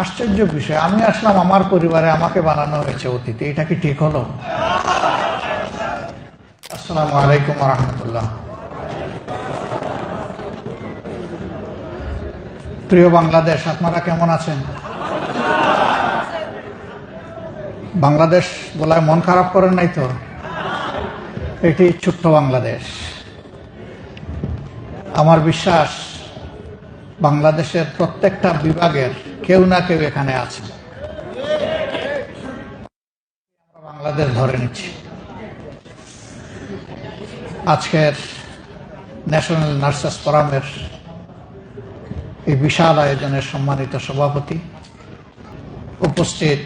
আশ্চর্য বিষয়। আমি আসলাম আমার পরিবারে, আমাকে বানানো হয়েছে অতিথি এটা কি ঠিক হলো? আসসালামু আলাইকুম রহমতুল্লাহ প্রিয় বাংলাদেশ, আপনারা কেমন আছেন? বাংলাদেশ বলায় মন খারাপ করেন নাই তো? এটি ছোট্ট বাংলাদেশ। আমার বিশ্বাস, বাংলাদেশের প্রত্যেকটা বিভাগের কেউ না কেউ এখানে আছে। বাংলাদেশ ধরে নিচ্ছি। আজকের ন্যাশনাল নার্সেস ফোরামের এই বিশাল আয়োজনের সম্মানিত সভাপতি, উপস্থিত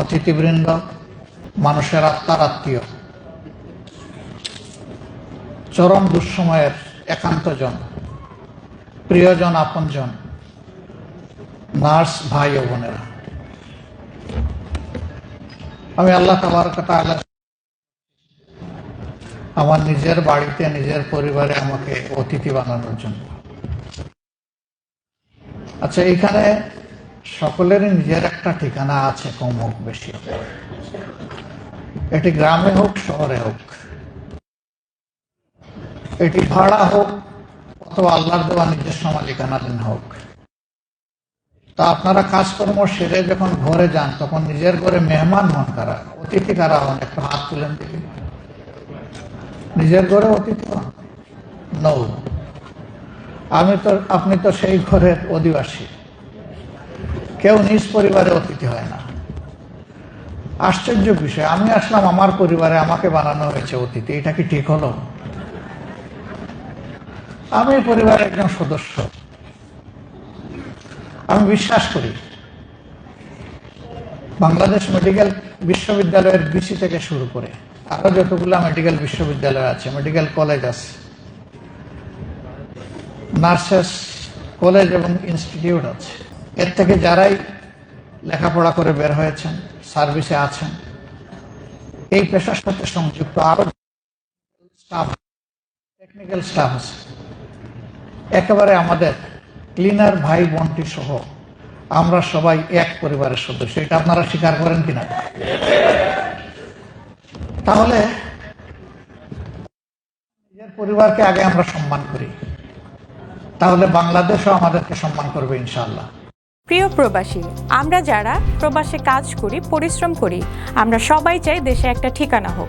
অতিথিবৃন্দ, মানুষের আত্মার আত্মীয়, চরম দুঃসময়ের একান্তজন প্রিয়জন আপনজন নার্স ভাই ও বোনেরা। আমি আল্লাহ তাবার কথা আল্লাহ আমার নিজের বাড়িতে, নিজের পরিবারে আমাকে অতিথি বানানোর জন্য। আচ্ছা এখানে সকলেরই নিজের একটা ঠিকানা আছে, কম হোক, বেশি হোক। এটি গ্রামে হোক, শহরে হোক। এটি ভাড়া হোক, অথবা আল্লাহর দেওয়া নিজস্ব মালিকানাধীন হোক। তা আপনারা কাজকর্ম সেরে যখন ঘরে যান, তখন নিজের ঘরে মেহমান হন কারা অতিথি কারা হন, একটু হাত তুলেন দেখি। নিজের ঘরে অতিথি হন? নৌ আমি তো, আপনি তো সেই ঘরের অধিবাসী। কেউ নিজ পরিবারে অতিথি হয় না। আশ্চর্য বিষয়, আমি আসলাম, আমার পরিবারে আমাকে বানানো হয়েছে অতিথি, এটা কি ঠিক হলো? আমি পরিবারের একজন সদস্য। আমি বিশ্বাস করি। বাংলাদেশ মেডিকেল বিশ্ববিদ্যালয়ের বিসি থেকে শুরু করে আরও যতগুলো মেডিকেল বিশ্ববিদ্যালয় আছে মেডিকেল কলেজ আছে। নার্সেস কলেজ এবং ইনস্টিটিউট আছে। এর থেকে যারাই লেখাপড়া করে বের হয়েছেন সার্ভিসে আছেন, এই পেশার সাথে সংযুক্ত আরও স্টাফ টেকনিক্যাল স্টাফ আছে। একেবারে আমাদের ক্লিনার ভাই বোনটি সহ আমরা সবাই এক পরিবারের সদস্য। এটা আপনারা স্বীকার করেন কিনা? তাহলে নিজের পরিবারকে আগে আমরা সম্মান করি। তাহলে বাংলাদেশও আমাদেরকে সম্মান করবে ইনশাআল্লাহ। প্রিয় প্রবাসী, আমরা যারা প্রবাসে কাজ করি, পরিশ্রম করি, আমরা সবাই চাই দেশে একটা ঠিকানা হোক।